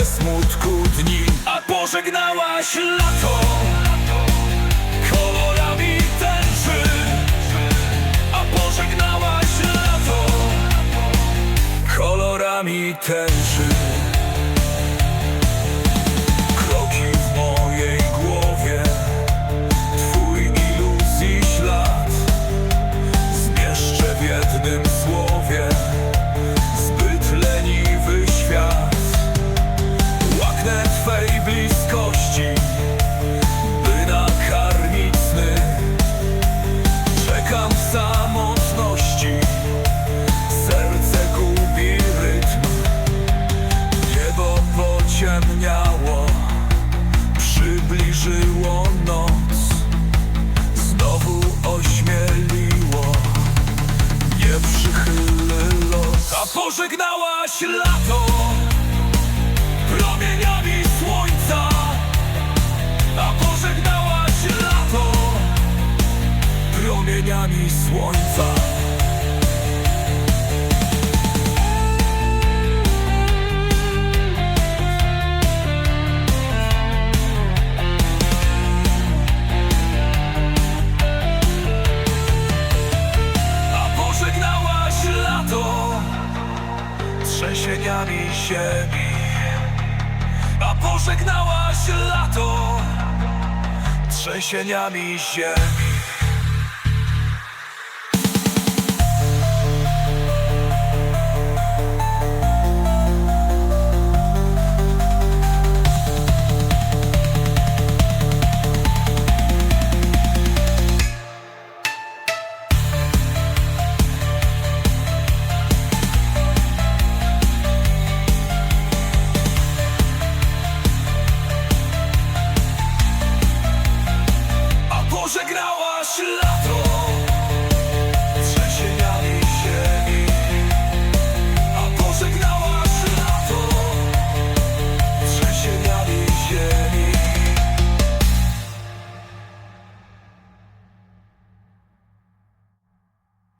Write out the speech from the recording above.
pełne smutku dni, a pożegnałaś lato. Kolorami tęczy, a pożegnałaś lato. Kolorami tęczy. Przybliżyło noc Znowu ośmieliło Nieprzychylny los A pożegnałaś lato Promieniami słońca. A pożegnałaś lato Promieniami słońca Trzęsieniami ziemi A pożegnałaś lato. Trzęsieniami ziemi Może grałaś lat